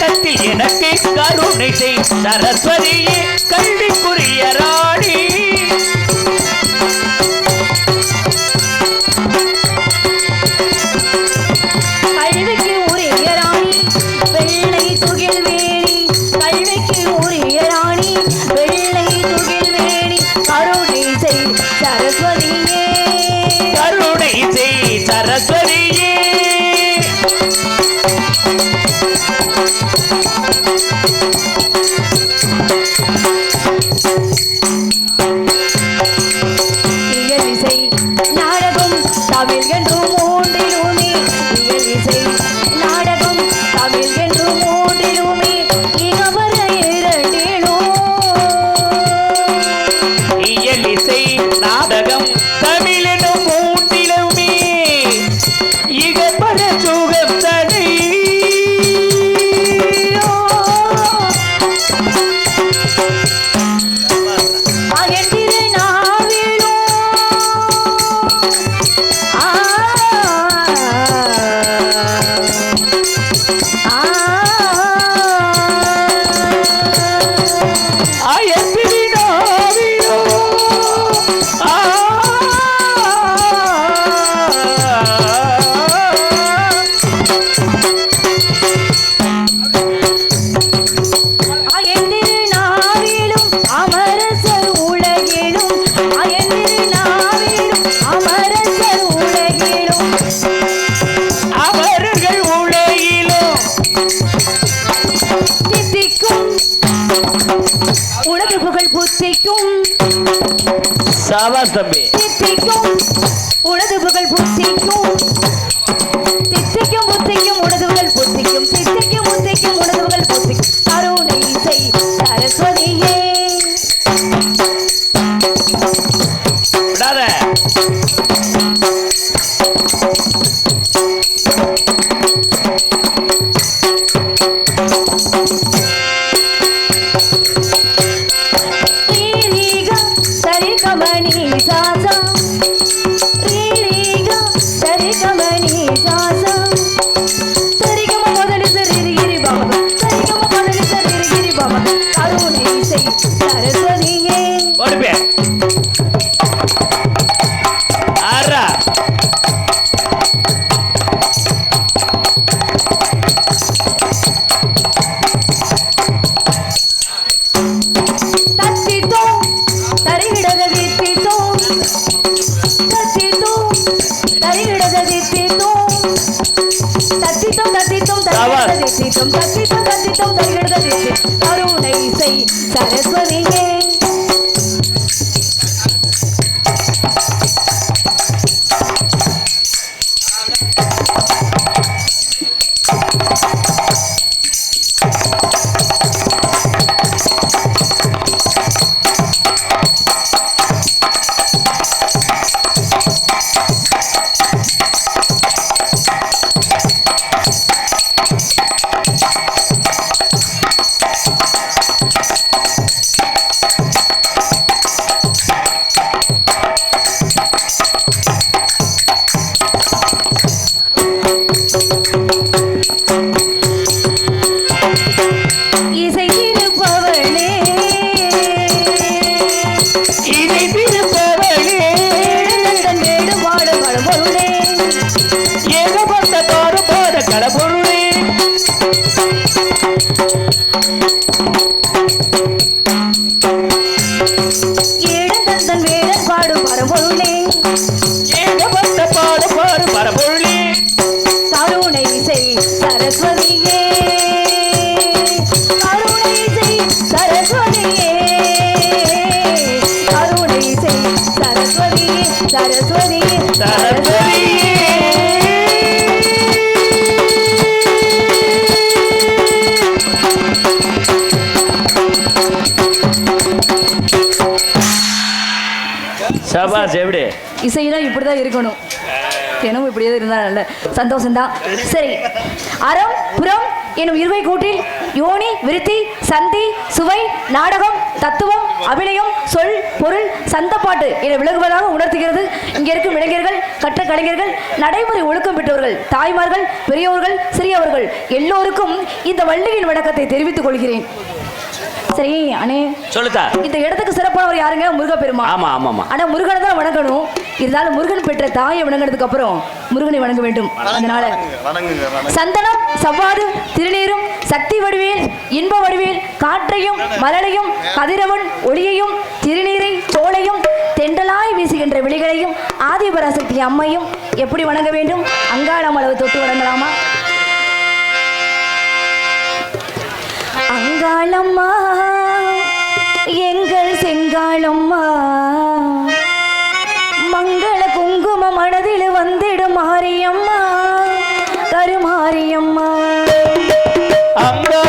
கட்டத்தில் எனக்கு கருணை செய். சரஸ்வதியே கல்விக்குரியரா? sala também. சரசரியே ஏக பக்த பாடு பாரு பரபொருளி கருணை செய் சரஸ்வதியே. கருணை செய் சரஸ்வதியே சரஸ்வதி. இசைனா இப்படிதான் இருக்கணும். தினமும் இப்படியே இருந்தால் நல்ல சந்தோஷம்தான். சரி. அறம் புறம் எனும் இருவை கூட்டில் யோனி விருத்தி சந்தி சுவை நாடகம் தத்துவம் அபிநயம் சொல் பொருள் சந்தப்பாட்டு என விலகுவதாக உணர்த்துகிறது. இங்கே இருக்கும் இளைஞர்கள் கற்ற கலைஞர்கள் நடைமுறை ஒழுக்கம் பெற்றவர்கள் தாய்மார்கள் பெரியவர்கள் சிறியவர்கள் எல்லோருக்கும் இந்த வள்ளியின் வணக்கத்தை தெரிவித்துக் கொள்கிறேன். சரி அண்ணே. சொல்லுக்கா இந்த இடத்துக்கு சிறப்பானவர் யாருங்க? முருகப்பெருமா? ஆமா ஆமா ஆனா முருகனை தான் வணங்கணும். இருந்தாலும் முருகன் பெற்ற தாயை வணங்கினதுக்கு அப்புறம் முருகனை வணங்க வேண்டும். அதனால சந்தனம் சவ்வாது திருநீரும் சக்தி வடிவேல் இன்ப வடிவேல் காற்றையும் மலரையும் கதிரவன் ஒளியையும் திருநீரை தோளையும் தெண்டலாய் வீசுகின்ற விழிகளையும் ஆதிபராசக்தி அம்மையும் எப்படி வணங்க வேண்டும்? அங்காளம் அளவு தொட்டு வணங்கலாமா? அங்காளம்மா எங்கள் செங்காளம்மா. வந்திடும் மாரியம்மா தருமாரியம்மா அம்மா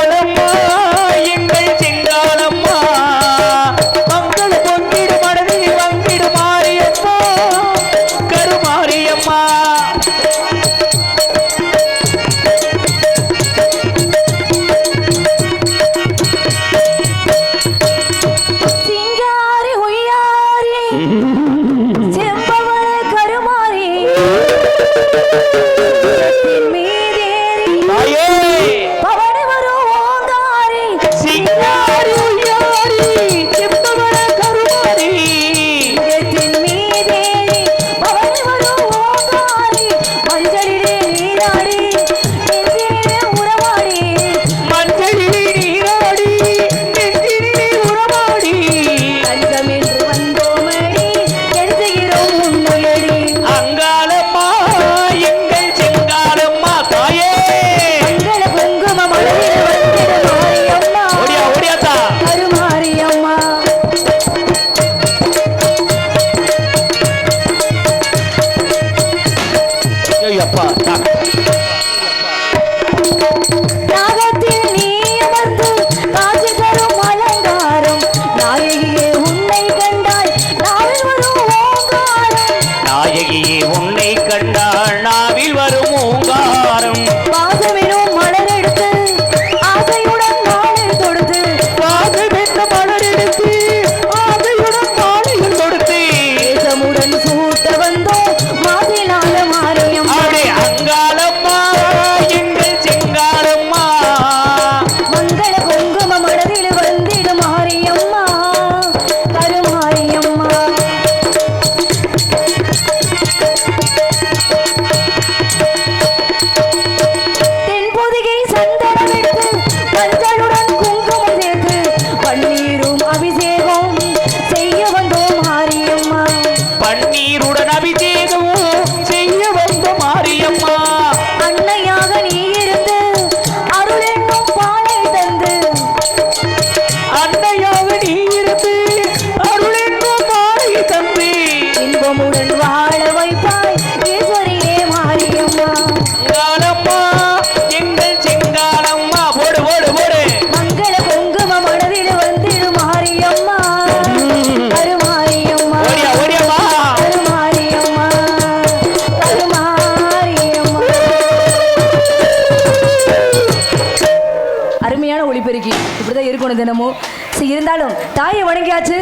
இப்படிதான் சரி இருந்தாலும் தாயை வணங்கியாச்சு.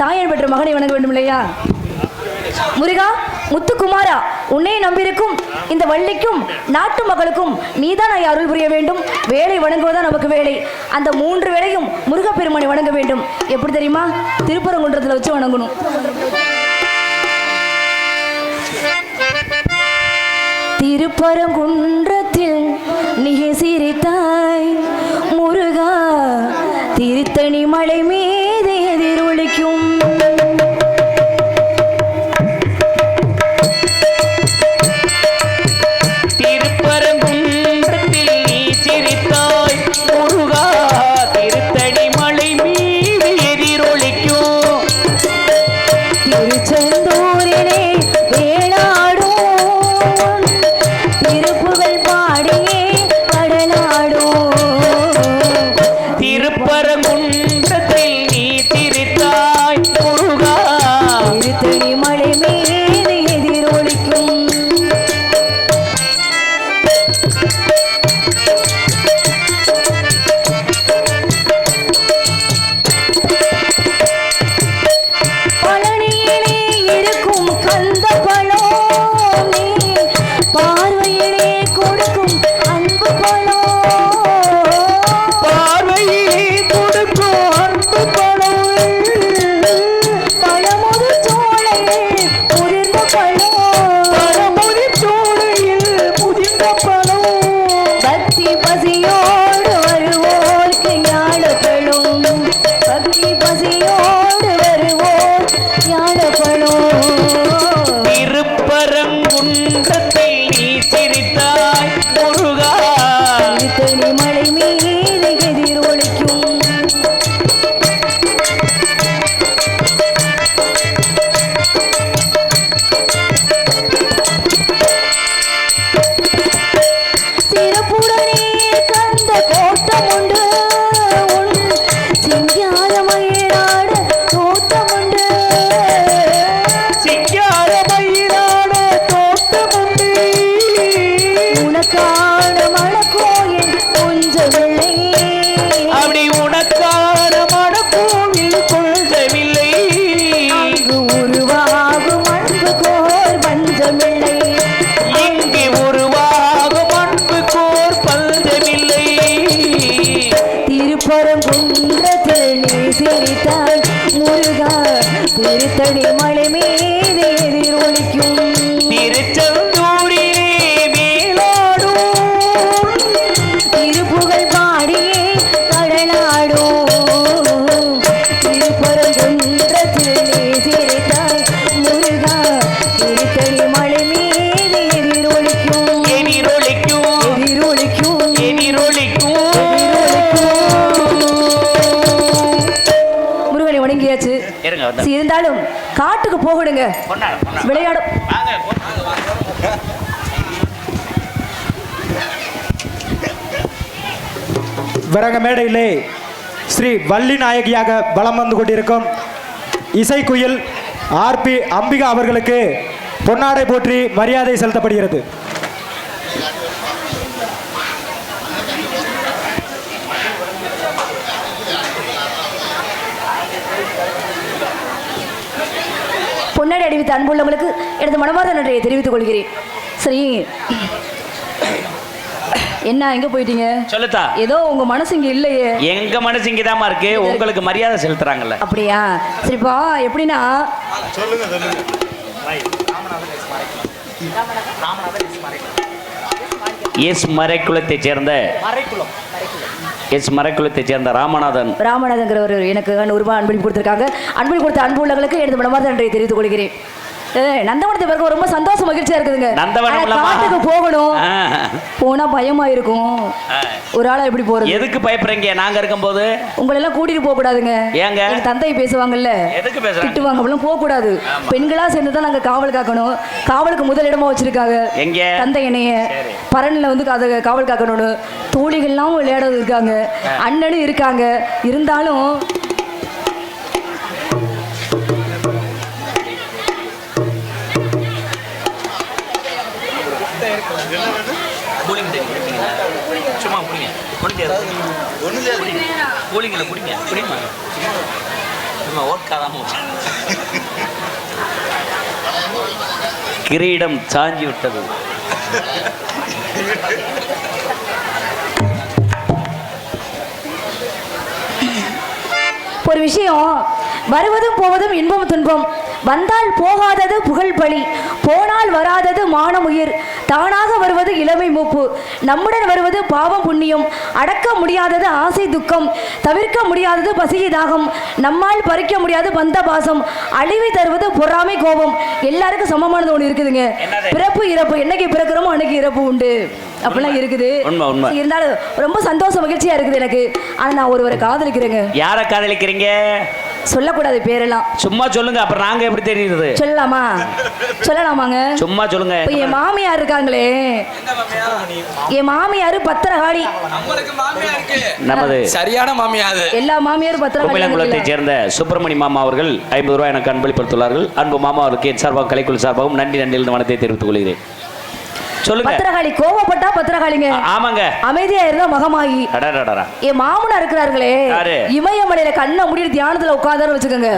தாயன் பெற்ற மகனை வணங்க வேண்டும் இல்லையா முருகா முத்துக்குமாரா உன்னை நம்பியிருக்கும் இந்த வள்ளிக்கும் நாட்டு மக்களுக்கும் நீதான் ஐயா அருள் புரிய வேண்டும். வேலை வணங்குவதுதான் நமக்கு வேலை. அந்த மூன்று வேலையும் முருகப்பெருமானை வணங்க வேண்டும். எப்படி தெரியுமா? திருப்பரங்குன்றத்தில் வச்சு வணங்கணும். திருப்பரங்குன்றத்தில் நீ சிரித்தாய் முருகா திருத்தணி மலை மீது இருந்தாலும் காட்டுக்கு போகணுங்க பொன்னாட பொன்னாட விளையாட வாங்க விறக மேடையிலே ஸ்ரீ வள்ளி நாயகியாக பலம் வந்து கொண்டிருக்கும் இசைக்குயில் ஆர்பி அம்பிகா அவர்களுக்கு பொன்னாடை போற்றி மரியாதை செலுத்தப்படுகிறது. பொன்னாடி அணிவித்த அன்புள்ளவங்களுக்கு எனது மனமார்ந்த நன்றியை தெரிவித்துக் கொள்கிறேன். சரி. என்ன எங்க போயிட்டீங்க? சொல்லுத்தா ஏதோ உங்க மனசு இங்க இல்லையே. எங்க மனசு இங்கதாம்மா இருக்கு. உங்களுக்கு மரியாதை செலுத்துறாங்கல்ல. அப்படியா? சரிப்பா எப்படின்னா? எஸ் மறைக்குளத்தை சேர்ந்த எஸ் மறைக்குளத்தை சேர்ந்த ராமநாதன். ராமநாதங்கிறவர் எனக்கு ஒரு ரூபாய் அன்பளி கொடுத்துருக்காங்க. அன்பளி கொடுத்த அன்பு உள்ளவங்களுக்கு எனது மனமார்ந்த நன்றியை தெரிவித்துக் கொள்கிறேன். நந்தவனத்தை பிறகு ரொம்ப சந்தோஷம் மகிழ்ச்சியா இருக்குதுங்க. காட்டுக்கு போகணும். போனா பயமா இருக்கும். ஒரு ஆளா எப்படி போறது? எதுக்கு பயப்படுறீங்க? நாங்க இருக்கும்போது? உங்களை எல்லாம் கூட்டிட்டு போக கூடாதுங்க ஏங்க? எங்க தந்தை பேசுவாங்கல்ல? எதுக்கு பேசுறாங்க? திட்டுவாங்க அப்படிலாம் போக கூடாது பெண்களா சேர்ந்து தான் நாங்க காவல் காக்கணும். காவலுக்கு முதல் இடமா வச்சிருக்காங்க. எங்க? தந்தை என்னைய. சரி. பரன்ல வந்து அதை காவல் காக்கணும்னு. தோழிகள்லாம் விளையாட இருக்காங்க. அண்ணனும் இருக்காங்க. இருந்தாலும் கூலிங்கில் குடிங்க. குடிமா? சும்மா ஓட்காதாம கிரீடம் சாஞ்சி விட்டது. ஒரு விஷயம். வருவதும் போவதும் இன்பம் துன்பம். வந்தால் போகாதது புகழ் பழி போனால் வராதது மானமுயிர். தானாக வருவது இளமை மூப்பு. நம்முடன் வருவது பாவம் புண்ணியம். அடக்க முடியாதது ஆசை துக்கம். தவிர்க்க முடியாதது பசியை தாகம். நம்மால் பறிக்க முடியாத பந்த பாசம். அழிவை தருவது பொறாமை கோபம். எல்லாருக்கும் சமமானது ஒன்று இருக்குதுங்க? பிறப்பு இறப்பு. என்னைக்கு பிறக்கிறோமோ அன்னைக்கு இறப்பு உண்டு. அப்படிலாம் இருக்குது. இருந்தாலும் ரொம்ப சந்தோஷ மகிழ்ச்சியா இருக்குது எனக்கு. ஆனா நான் ஒருவரை காதலிக்கிறேங்க. யாரை காதலிக்கிறீங்க? சொல்லக்கூடாது பேரெல்லாம். சும்மா சொல்லுங்க அப்புறம் நாங்க எப்படி தெரியுது சொல்லலாமா? சொல்லலாமாங்க. சும்மா சொல்லுங்க இப்ப என் மாமியார் இருக்காங்களே. என் மாமியார் பத்திரகாளி. நமது சரியான மாமியா அது எல்லா மாமியாரும் பத்திரகாளி சேர்ந்த சுப்பிரமணி மாமா அவர்கள் ஐம்பது ரூபாய் எனக்கு அன்பளிப்படுத்துள்ளார்கள் அன்பு மாமா அவருக்கு என் சார்பாக கலைக்குழு சார்பாகவும் நன்றி நன்றி வனத்தை தெரிவித்துக் கொள்கிறேன். சொல்லுங்க. பத்திரகாளி கோவப்பட்டா பத்திரகாளிங்க. ஆமாங்க. அமைதியா இருந்தா மகமாயி. அடடடடா. என் மாமனா இருக்கிறார்களே? இமயமலையில கண்ணை மூடி தியானத்துல உட்கார்ந்தாரு வச்சுக்கோங்க.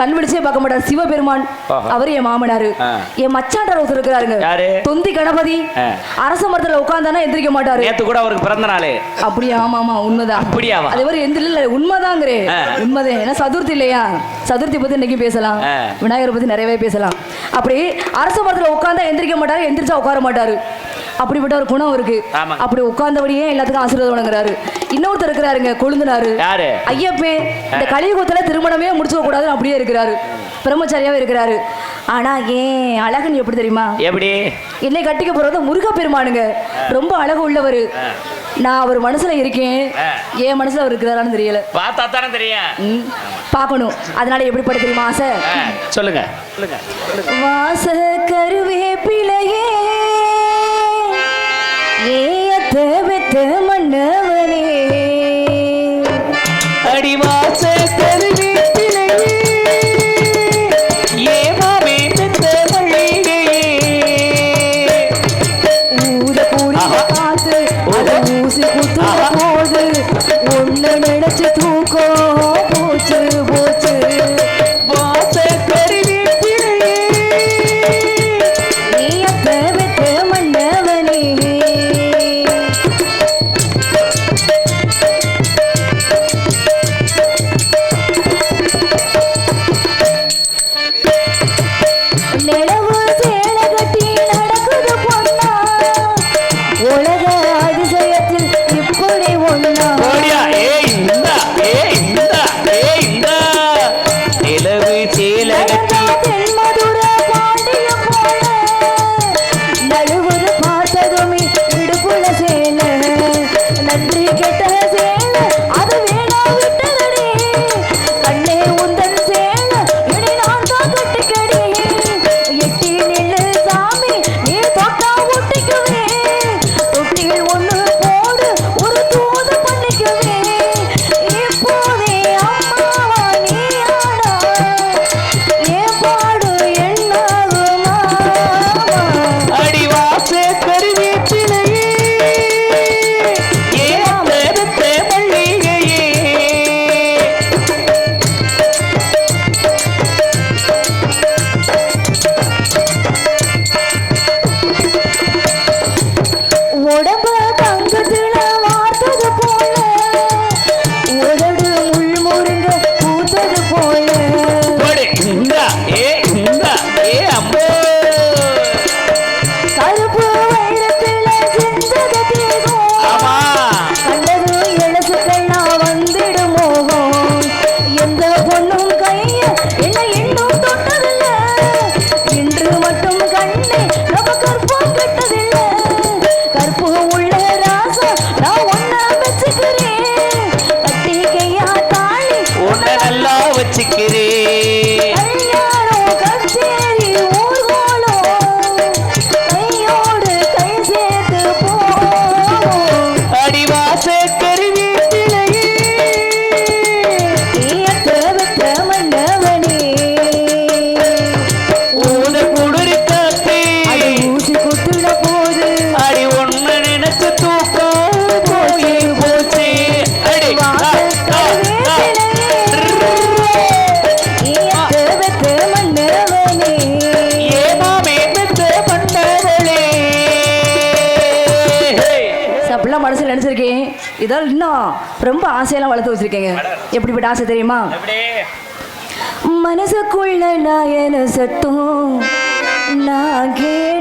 கண் விழிச்சே பார்க்க மாட்டார். சிவபெருமான். அவர் என் மாமனாரு. என் மச்சாண்டார் ஒருத்தர் இருக்கிறாருங்க? தொந்தி கணபதி. அரச மரத்துல உட்கார்ந்தானா எந்திரிக்க மாட்டாரு. நேத்து கூட அவருக்கு பிறந்த நாளே. அப்படியா? ஆமா ஆமா உண்மைதான் அப்படியாவா? அது மாதிரி எந்த இல்ல உண்மைதாங்கிறே. உண்மைதான் ஏன்னா சதுர்த்தி இல்லையா? சதுர்த்தி பத்தி இன்னைக்கு பேசலாம். விநாயகரை பத்தி நிறையவே பேசலாம். அப்படி அரச மரத்துல உட்கார்ந்தா எந்திரிக்க மாட்டாரு எந்திரிச்சா உட்கார மாட்டாரு. அப்படிப்பட்ட ஒரு குணம் இருக்கு. அப்படி உட்கார்ந்தபடியே எல்லாத்துக்கும் ஆசீர்வாதம் வழங்குறாரு. இன்னொருத்தர் இருக்கிறாருங்க கொழுந்தினாரு. ஐயப்பே இந்த கலியுகத்துல திருமணமே முடிச்சுக்க கூடாதுன்னு அப்படியே இருக்கிறாரு. பிரம்மச்சாரியாவே இருக்கிறாரு. ஆனா ஏன் அழகன் எப்படி தெரியுமா? எப்படி? என்னை கட்டிக்க போறது முருக பெருமானுங்க ரொம்ப அழகு உள்ளவர். நான் அவர் மனசுல இருக்கேன். ஏன் மனசுல அவர் இருக்கிறாரான்னு தெரியல. பார்த்தா தானே தெரியும். பார்க்கணும். அதனால எப்படி பட தெரியுமா ஆசை? சொல்லுங்க. வாச கருவே பிழையே. தேவை தேவை இதால் ரொம்ப ஆசையெல்லாம் வளர்த்து வச்சிருக்கேங்க. எப்படிப்பட்ட ஆசை தெரியுமா? மனசுக்குள்ள நான் என்ன சத்தம்? நான் கே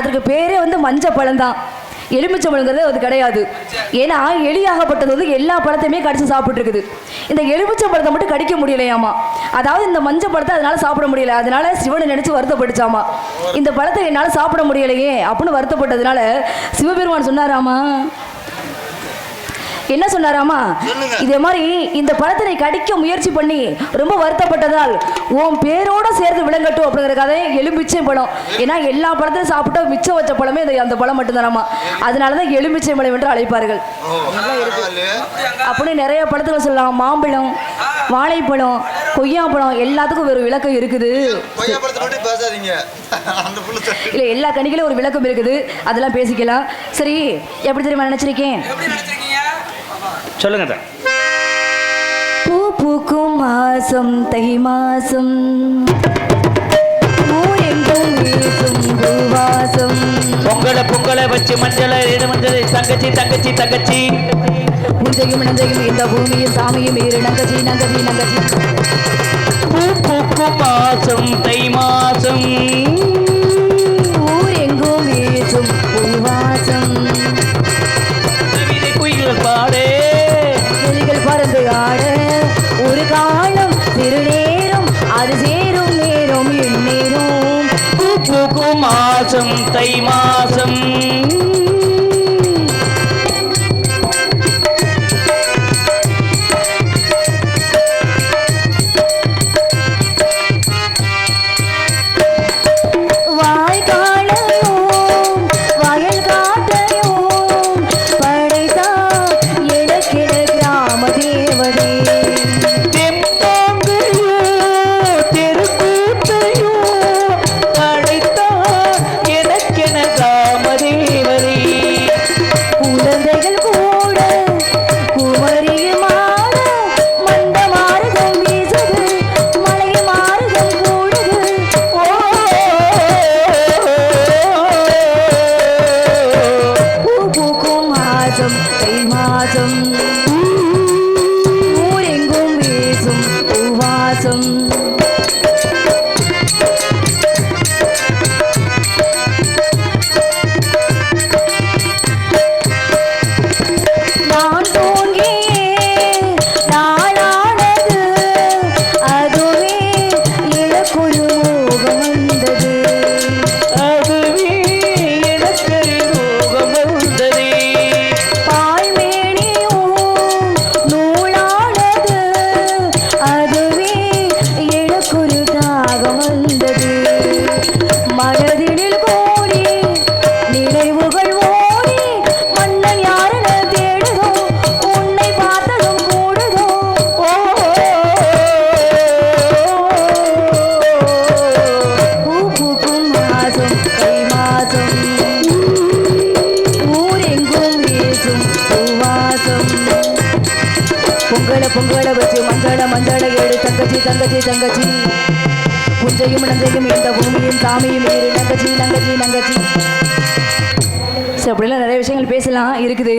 அதற்கு பேரே வந்து மஞ்சள் பழம்தான் எலுமிச்சம்பழங்கிறது அது கிடையாது. ஏன்னா எலியாகப்பட்டது வந்து எல்லா பழத்தையுமே கடிச்சு சாப்பிட்ருக்குது இந்த எலுமிச்சை பழத்தை மட்டும் கடிக்க முடியலையாமா? அதாவது இந்த மஞ்சள் பழத்தை அதனால சாப்பிட முடியல. அதனால சிவனை நினைச்சு வருத்தப்பட்டுச்சாமா? இந்த பழத்தை என்னால் சாப்பிட முடியலையே அப்படின்னு வருத்தப்பட்டதுனால சிவபெருமான் சொன்னாராமா? என்ன சொன்னாராமா? இதே மாதிரி இந்த பழத்தை நீ கடிக்க முயற்சி பண்ணி ரொம்ப வருத்தப்பட்டதால் உன் பேரோட சேர்த்து விளங்கட்டும் அப்படிங்கிற கதை எலும்பிச்சை பழம். ஏன்னா எல்லா பழத்தையும் சாப்பிட்டா மிச்சம் வச்ச பழமே இந்த அந்த பழம் மட்டும்தானாமா அதனால தான் எலும்பிச்சை பழம் என்று அழைப்பார்கள். அப்படின்னு நிறைய பழத்துல சொல்லலாம். மாம்பழம் வாழைப்பழம் கொய்யாப்பழம் எல்லாத்துக்கும் ஒரு விளக்கம் இருக்குது. இல்ல எல்லா கணிகளும் ஒரு விளக்கம் இருக்குது. அதெல்லாம் பேசிக்கலாம். சரி எப்படி தெரியுமா நினைச்சிருக்கேன்? சொல்லுங்க அத்தை. பூ பூக்கும் மாசம் தை மாசம். பொங்கலை பொங்கலை வச்சு மஞ்சளை இடு மஞ்சளை தங்கச்சி தங்கச்சி தங்கச்சி. முந்தையும் நந்தையும் இந்த பூமியும் சாமியும் ஈரு நங்கச்சி நங்கச்சி நங்கச்சி. பூ பூக்கும் மாசம் தை மாசம். மாசம் தை மா நான் தங்கச்சி தங்கச்சி. புஞ்சையும் நஞ்சையும் இந்த பூமியும் சாமியும் ஏறு நங்கச்சி நங்கச்சி நங்கச்சி சரி அப்படிலாம் நிறைய விஷயங்கள் பேசலாம் இருக்குது.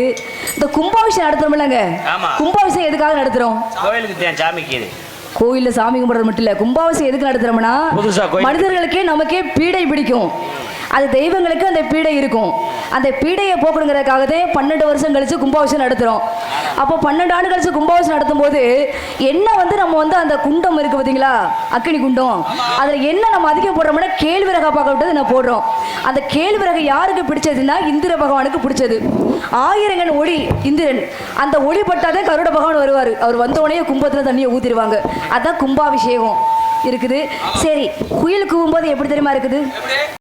இந்த கும்பாபிஷேகம் நடத்துறோம்லங்க. ஆமா. கும்பாபிஷேகம் எதுக்காக நடத்துறோம்? கோயிலுக்கு தேன் சாமிக்கு இது. கோயில்ல சாமி கும்பிடுறது மட்டும் இல்ல. கும்பாபிஷேகம் எதுக்கு நடத்துறோம்னா. மனிதர்களுக்கே நமக்கே பீடை பிடிக்கும். அது தெய்வங்களுக்கு அந்த பீடை இருக்கும். அந்த பீடையை போக்கணுங்கிறதுக்காகவே பன்னெண்டு வருஷம் கழிச்சு கும்பாபிஷேகம் நடத்துகிறோம் அப்போ பன்னெண்டு ஆண்டு கழிச்சு கும்பாபிஷேகம் நடத்தும் போது என்ன வந்து நம்ம வந்து அந்த குண்டம் இருக்கு பார்த்தீங்களா? அக்கினி குண்டம். அதில் என்ன நம்ம அதிகம் போடுறோம்னா கேழ்விறகா பார்க்க விட்டது நான் போடுறோம். அந்த கேழ்விறகு யாருக்கு பிடிச்சதுன்னா இந்திர பகவானுக்கு பிடிச்சது. ஆயிரங்கன் ஒளி இந்திரன். அந்த ஒளி பட்டாதான் கருட பகவான் வருவார். அவர் வந்தோடனே கும்பத்தில் தண்ணியை ஊற்றிடுவாங்க அதான் கும்பாபிஷேகம். இருக்குது. சரி குயில் கூவும்போது எப்படி தெரியுமா இருக்குது?